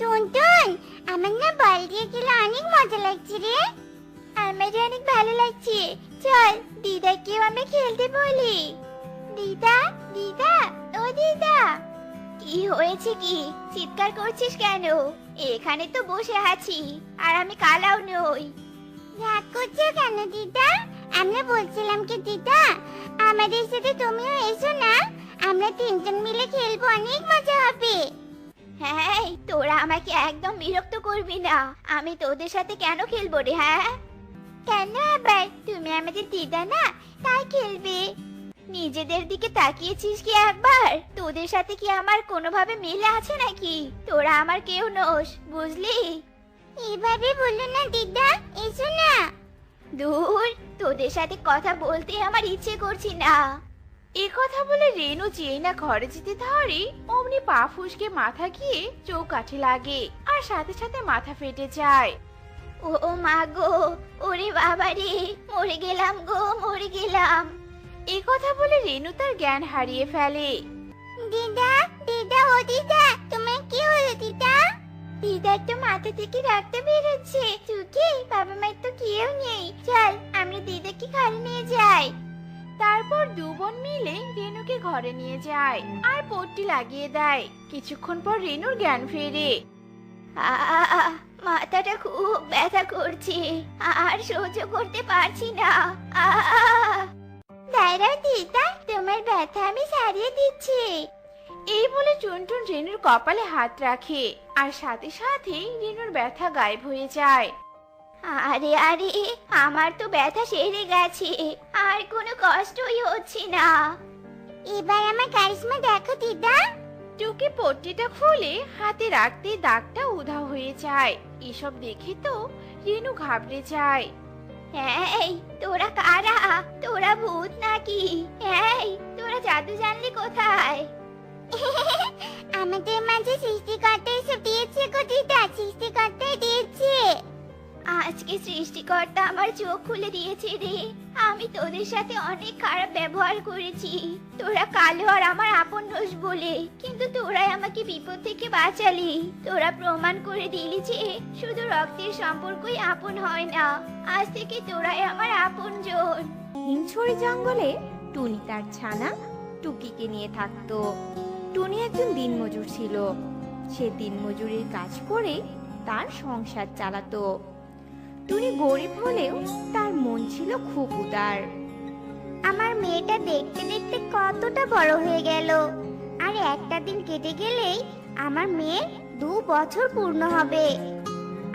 টুনটুন, আমার না বল দিয়ে খেলে অনেক মজা লাগছে রে। আমার অনেক ভালো লাগছে। চল, দিদাকেও আমরা খেলতে বলি। দিদা দিদা, ও দিদা। কি হয়েছে কি? চিৎকার করছিস কেন? এখানে তো বসে আছি, আর আমি কালাও নই। রাগ করছ কেন দিদা? আমরা বলছিলাম কি দিদা, আমাদের সাথে তুমিও এসো না। আমরা তিনজন মিলে খেলব, অনেক মজা হবে। হ্যাঁ তোরা আমাকে একদম বিরক্ত করবি না। আমি তোদের সাথে কেন খেলব রে হ্যাঁ? কেন আবার? তুমি আমাদের দিদা না, তাই খেলবে। নিজেদের দিকে তাকিয়েছিস কি একবার? তোদের সাথে কি আমার কোনোভাবে মিল আছে নাকি? তোরা আমার কেউ নোস, বুঝলি? এভাবে বলল না দিদা, এসো না। দূর, তোদের সাথে কথা বলতে আমার ইচ্ছে করছি না। এ কথা বলে রেনু যেই না ঘরে যেতে ধরে অমনি পা ফুসকে মাথা গিয়ে চৌকাঠে লাগে আর সাথে সাথে মাথা ফেটে যায়। ও ও মা গো ওরে বাবা রে মরে গেলাম গো মরে গেলাম। এ কথা বলে রেনু তার জ্ঞান হারিয়ে ফেলে। দিদা দিদা ও দিদা তোমার কি হলো দিদা? দিদার তো মাথা থেকে রক্ত বেরোচ্ছে চুকি বাবা মায়ের তো কেউ নেই। চল আমরা দিদাকে ঘরে নিয়ে যাই। তারপর দু বোন মিলে রেনুকে ঘরে নিয়ে যায় আর পট্টি লাগিয়ে দেয়। কিছুক্ষণ পর রেনুর জ্ঞান ফেরে। আহ মাথাটা খুব ব্যথা করছে। আর সহ্য করতে পারছি না। আহ দাঁড়াও দিদা তোমার ব্যথা আমি সারিয়ে দিচ্ছি। এই বলে টুনটুন রেনুর কপালে হাত রাখে আর সাথে সাথে রেনুর ব্যথা গায়েব হয়ে যায়। আরে আরে আমার তো ব্যথা সেরে গেছে। আর কোনো কষ্টই হচ্ছে না। এবার আমার কারিশমা দেখো দিদা। টুকি পট্টিটা খুলে হাতে রাখতে দাগটা উধাও হয়ে যায়। এসব দেখে তো রেনু ঘাবড়ে যায়। এই তোরা কারা? তোরা ভূত নাকি? এই তোরা জাদু জানলি কোথায়? আমাদের মাঝে সৃষ্টিকর্তা এসব দিয়েছে গো দিদা সৃষ্টিকর্তাই দিয়েছে। আজকে সৃষ্টিকর্তা আমার চোখ খুলে দিয়েছে রে। আমি তোদের সাথে অনেক খারাপ ব্যবহার করেছি। তোরা কালো আর আমার আপন নোস বলে। কিন্তু তোরাই আমাকে বিপদ থেকে বাঁচালি। তোরা প্রমাণ করে দিলি যে শুধু রক্তের সম্পর্কই আপন হয় না। আজ থেকে তোরাই আমার আপন জন। হিমছড়ি জঙ্গলে টুনি তার ছানা টুকিকে নিয়ে থাকতো। টুনি একজন দিনমজুর ছিল। সে দিনমজুরির কাজ করে তার সংসার চালাতো। টুনি গরিব হলেও তার মন ছিল খুব উদার। আমার মেয়েটা দেখতে দেখতে কতটা বড় হয়ে গেল। আর একটা দিন কেটে গেলেই আমার মেয়ে দু বছর পূর্ণ হবে।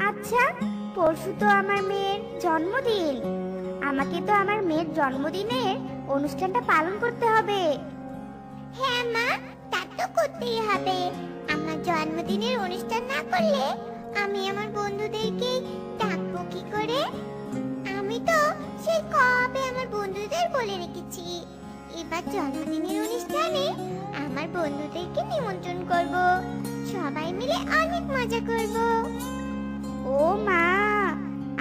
আচ্ছা পরশু তো আমার মেয়ের জন্মদিন। আমাকে তো আমার মেয়ের জন্মদিনের অনুষ্ঠানটা পালন করতে হবে। হ্যাঁ মা তা তো করতেই হবে। আমার জন্মদিনের অনুষ্ঠান না করলে আমি আমার বন্ধুদেরকে ডাকবো কি করে? আমি তো সেই কবে আমার বন্ধুদের বলে রেখেছি। এবার জন্মদিনের অনুষ্ঠানে আমার বন্ধুদেরকে নিমন্ত্রণ করব। সবাই মিলে অনেক মজা করব। ও মা,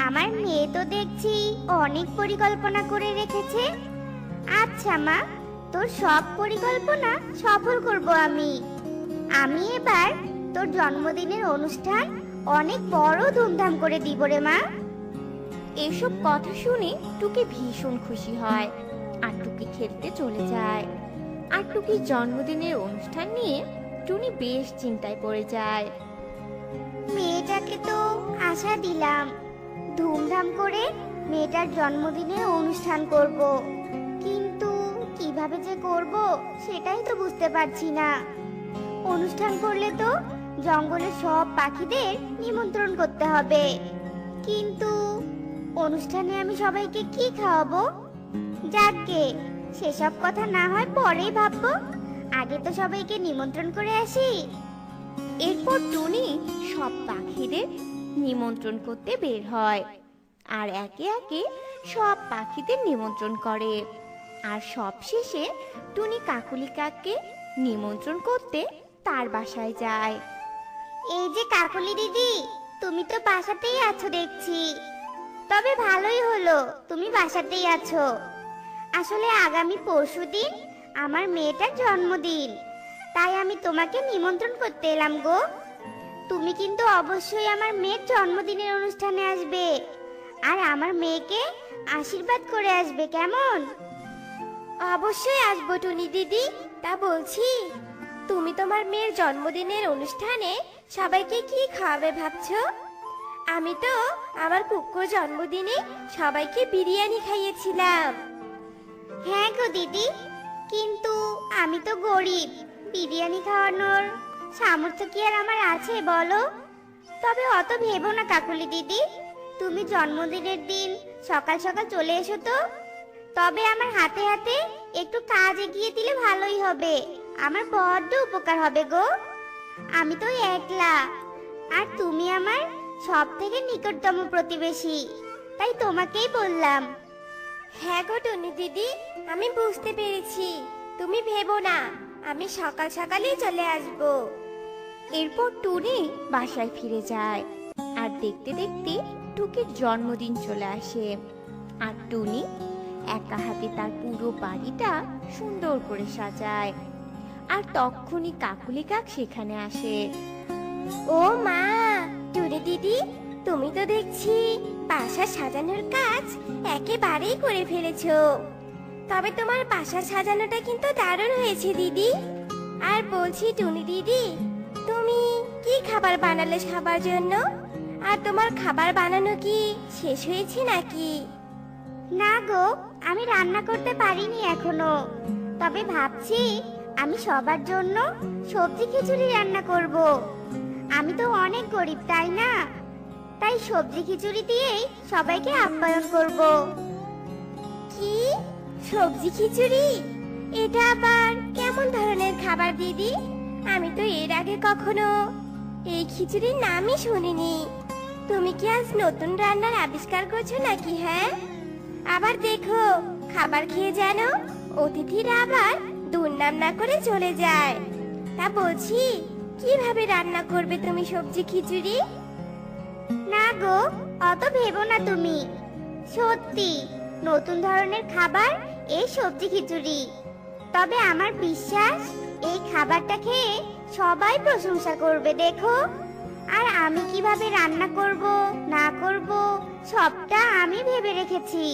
আমার মেয়ে তো দেখছি অনেক পরিকল্পনা করে রেখেছে। আচ্ছা মা, তোর সব পরিকল্পনা সফল করব আমি। আমি এবার তোর জন্মদিনের অনুষ্ঠান অনেক বড় ধুমধাম করে দিব রে মা। এসব কথা শুনে টুকি ভীষণ খুশি হয় আর টুকি খেলতে চলে যায়। আর টুকির জন্মদিনের অনুষ্ঠান নিয়ে টুনি বেশ চিন্তায় পড়ে যায়। মেয়েটাকে তো আশা দিলাম। ধুমধাম করে মেয়েটার জন্মদিনের অনুষ্ঠান করব। কিন্তু কীভাবে যে করব সেটাই তো বুঝতে পারছি না। অনুষ্ঠান করলে তো জঙ্গলের সব পাখিদের নিমন্ত্রণ করতে হবে। কিন্তু অনুষ্ঠানে আমি সবাইকে কি খাওয়াবো? যাকে সেসব কথা না হয় পরেই ভাববো। আগে তো সবাইকে নিমন্ত্রণ করে আসি। এরপর টুনি সব পাখিদের নিমন্ত্রণ করতে বের হয়। আর একে একে সব পাখিদের নিমন্ত্রণ করে। আর সব শেষে টুনি কাকুলি কাককে নিমন্ত্রণ করতে তার বাসায় যায়। এই যে কাকলি দিদি তুমি তো বাসাতেই আছো দেখছি। তবে ভালোই হলো, তুমি বাসাতেই আছো। আসলে আগামী পরশুদিন আমার মেয়েটার জন্মদিন, তাই আমি তোমাকে নিমন্ত্রণ করতে এলাম গো। তুমি কিন্তু অবশ্যই আমার মেয়ের জন্মদিনের অনুষ্ঠানে আসবে, আর আমার মেয়েকে আশীর্বাদ করে আসবে, কেমন? অবশ্যই আসব টুনি দিদি, তা বলছি, তুমি তোমার মেয়ের জন্মদিনের অনুষ্ঠানে সবাইকে কি খাওয়াবে ভাবছ? আমি তো আমার কুকুর জন্মদিনে সবাইকে বিরিয়ানি খাইয়েছিলাম। হ্যাঁ গো দিদি, কিন্তু আমি তো গরিব। বিরিয়ানি খাওয়ানোর সামর্থ্য কি আর আমার আছে বলো? তবে অত ভেবো না কাকুলি দিদি, তুমি জন্মদিনের দিন সকাল সকাল চলে এসো তো। তবে আমার হাতে হাতে একটু কাজ এগিয়ে দিলে ভালোই হবে। আমার বড্ড উপকার হবে গো। আমি তো একলা, আর তুমি আমার সব থেকে নিকটতম প্রতিবেশী তাই তোমাকেই বললাম। হ্যাঁ গো টুনি দিদি আমি বুঝতে পেরেছি। তুমি ভেবো না আমি সকাল সকালেই চলে আসব। এরপর টুনি বাসায় ফিরে যায় আর দেখতে দেখতে টুকির জন্মদিন চলে আসে। আর টুনি একা হাতে তার পুরো বাড়িটা সুন্দর করে সাজায় আর তখনই কাকুলি কাক সেখানে আসে। ও মা দিদি, তুমি তো দেখছি বাসা সাজানোর কাজ একেবারেই করে ফেলেছো। তবে তোমার বাসা সাজানোটা কিন্তু দারুণ হয়েছে দিদি। আর বলছি টুনি দিদি, তুমি কি খাবার বানালে সবার জন্য? আর তোমার খাবার বানানো কি শেষ হয়েছে নাকি? না গো, আমি রান্না করতে পারিনি এখনও। তবে ভাবছি আমি সবার জন্য সবজি খিচুড়ি রান্না করব। আমি তো অনেক গরিব, তাই না? তাই সবজি খিচুড়ি দিয়েই সবাইকে আপ্যায়ন করব। কি? সবজি খিচুড়ি? এটা আবার কেমন ধরনের খাবার দিদি? আমি তো এর আগে কখনো এই খিচুড়ির নামই শুনিনি। তুমি কি আজ নতুন রান্নার আবিষ্কার করছ নাকি হ্যাঁ? আবার দেখো, খাবার খেয়ে যেন অতিথিরা আবার দুর্নাম না করে চলে যায়। তা বলছি কীভাবে রান্না করবে তুমি সবজি খিচুড়ি? না গো, অত ভেবো না তুমি। সত্যি, নতুন ধরনের খাবার এই সবজি খিচুড়ি। তবে আমার বিশ্বাস, এই খাবারটা খেয়ে সবাই প্রশংসা করবে, দেখো। আর আমি কীভাবে রান্না করব, না করব, সবটা আমি ভেবে রেখেছি।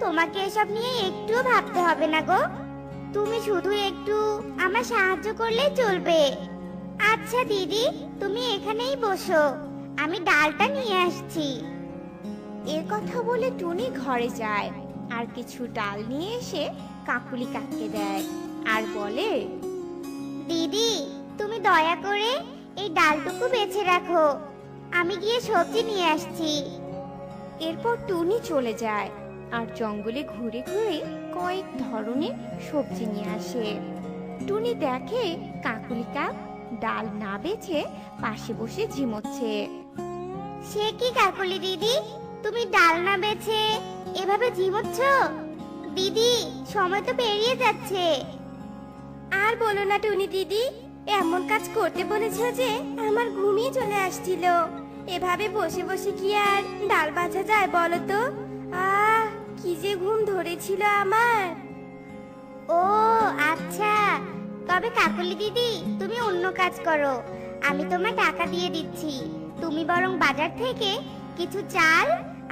তোমাকে এসব নিয়ে একটুও ভাবতে হবে না গো। তুমি শুধু একটু আমার সাহায্য করলেই চলবে। আচ্ছা দিদি তুমি এখানেই বসো। আমি ডালটা নিয়ে আসছি। এ কথা বলে টুনি ঘরে যায়। আর কিছু ডাল নিয়ে এসে কাকুলি কাককে দেয়। আর বলে দিদি তুমি দয়া করে এই ডালটুকু বেছে রাখো। আমি গিয়ে সবজি নিয়ে আসছি। এরপর টুনি চলে যায়। আর জঙ্গলে ঘুরে ঘুরে কয়েক ধরনের সবজি নিয়ে আসে। টুনি দেখে কাকুলি কাক ডাল না বেছে পাশে বসে ঝিমোচ্ছে। সে কি কাকলি দিদি? তুমি ডাল না বেছে এভাবে ঝিমোচ্ছ? দিদি সময় তো পেরিয়ে যাচ্ছে। আর বলো না টুনি দিদি এমন কাজ করতে বলেছ যে আমার ঘুমিয়ে চলে আসছিল। এভাবে বসে বসে কি আর ডাল বাছা যায় বলো তো? আহ কি যে ঘুম ধরেছিল আমার। ও আচ্ছা। তবে কাকলি দিদি তুমি অন্য কাজ করো। আমি তোমায় টাকা দিয়ে দিচ্ছি। তুমি বরং বাজার থেকে কিছু চাল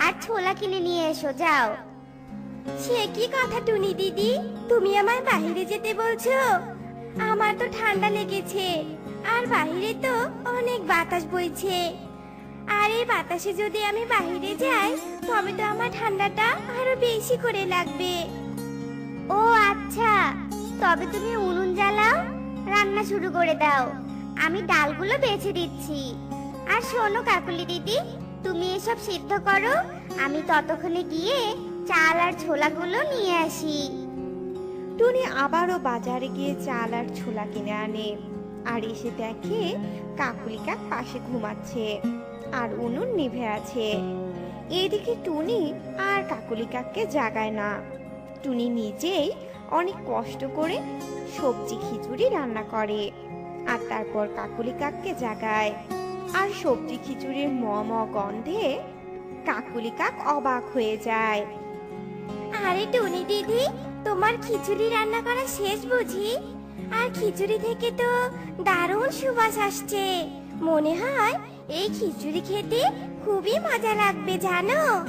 আর ছোলা কিনে নিয়ে এসো যাও। সে কি কথা টুনি দিদি? তুমি আমায় বাহিরে যেতে বলছো? আমার তো ঠান্ডা লেগেছে আর বাইরে তো অনেক বাতাস বইছে। আর এই বাতাসে যদি আমি বাইরে যাই তবে তো আমার ঠান্ডাটা আরও বেশি করে লাগবে। ও আচ্ছা তবে তুমি উনুন জ্বালাও, রান্না শুরু করে দাও। আমি ডালগুলো বেছে দিচ্ছি। আর শোনো কাকুলি দিদি, তুমি এসব সিদ্ধ করো, আমি ততক্ষণে গিয়ে চাল আর ছোলাগুলো নিয়ে আসি। টুনি আবারও বাজারে গিয়ে চাল আর ছোলা কিনে আনে। আর এসে দেখে কাকুলি কাক পাশে ঘুমাচ্ছে, আর উনুন নিভে আছে। এদিকে টুনি আর কাকুলি কাককে জাগায় না। টুনি নিজেই অনেক কষ্ট করে সবজি খিচুড়ি রান্না করে আর তারপর কাকুলি কাককে জাগায়। আর সবজি খিচুড়ির ম ম গন্ধে কাকুলি কাক অবাক হয়ে যায়। আরে টুনি দিদি তোমার খিচুড়ি রান্না করা শেষ বুঝি? আর খিচুড়ি থেকে তো দারুণ সুবাস আসছে। মনে হয় এই খিচুড়ি খেতে খুবই মজা লাগবে জানো?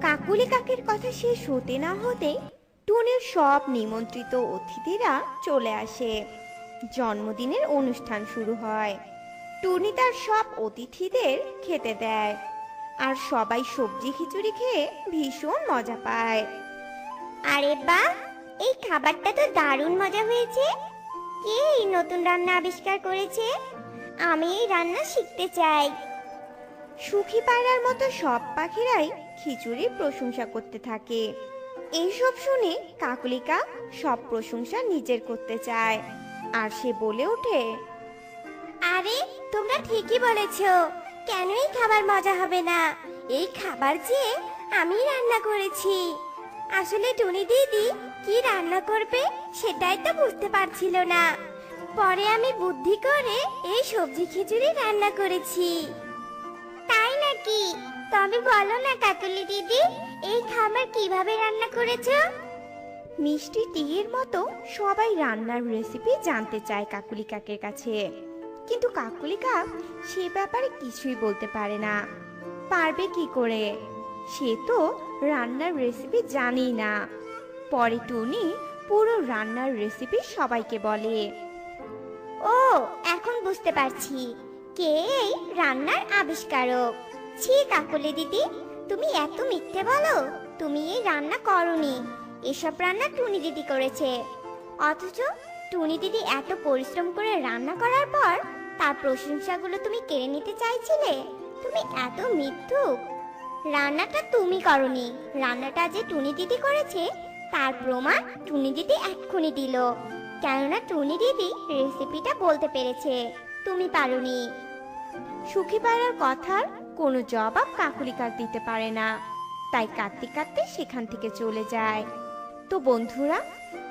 কাকুলি কাকের কথা শেষ হতে না হতে টুনির সব নিমন্ত্রিত অতিথিরা চলে আসে। জন্মদিনের অনুষ্ঠান শুরু হয়। টুনি তার সব অতিথিদের খেতে দেয় আর সবাই সবজি খিচুড়ি খেয়ে ভীষণ মজা পায়। আরে বাহ এই খাবারটা তো দারুণ মজা হয়েছে। কে এই নতুন রান্না আবিষ্কার করেছে? আমি এই রান্না শিখতে চাই। সুখী পায়রার মতো সব পাখিরাই খিচুড়ির প্রশংসা করতে থাকে। এইসব শুনে কাকলিকা সব প্রশংসা নিজের করতে চায় আর সে বলে ওঠে আরে তোমরা ঠিকই বলেছ কেন এই খাবার মজা হবে না? এই খাবার যে আমি রান্না করেছি। আসলে টুনি দিদি কি রান্না করবে সেটাই তো বুঝতে পারছিল না। পরে আমি বুদ্ধি করে এই সবজি খিচুড়ি রান্না করেছি। তাই নাকি? তবে বলো না কাকুলি দিদি এই খাবার কীভাবে রান্না করেছ? মিষ্টি টিয়ের মতো সবাই রান্নার রেসিপি জানতে চায় কাকুলি কাকের কাছে। কিন্তু কাকুলি কাক সে ব্যাপারে কিছুই বলতে পারে না। পারবে কি করে? সে তো রান্নার রেসিপি জানেই না। পরে টুনি পুরো রান্নার রেসিপি সবাইকে বলে। ও এখন বুঝতে পারছি। কে এই রান্নার আবিষ্কারক? ছি কাকুলি দিদি। তুমি এত মিথ্যে বলো? তুমি এই রান্না করনি। এসব রান্না টুনি দিদি করেছে। অথচ টুনি দিদি এত পরিশ্রম করে রান্না করার পর তার প্রশংসাগুলো তুমি কেড়ে নিতে চাইছিলে? তুমি এত মিথ্যুক। রান্নাটা তুমি করনি। রান্নাটা যে টুনি দিদি করেছে, তার প্রমাণ টুনি দিদি এক্ষুনি দিল। কেননা টুনি দিদি রেসিপিটা বলতে পেরেছে। তুমি পারোনি। সুখী পায়রার কথার কোনো জবাব কাকুলি কাক দিতে পারে না। তাই কাঁদতে কাঁদতে সেখান থেকে চলে যায়। তো বন্ধুরা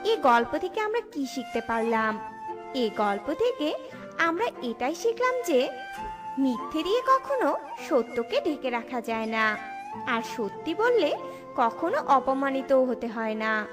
এই গল্প থেকে আমরা কি শিখতে পারলাম? এই গল্প থেকে আমরা এটাই শিখলাম যে, মিথ্যে দিয়ে কখনো সত্যকে ঢেকে রাখা যায় না। আর সত্যি বললে কখনো অপমানিতও হতে হয় না।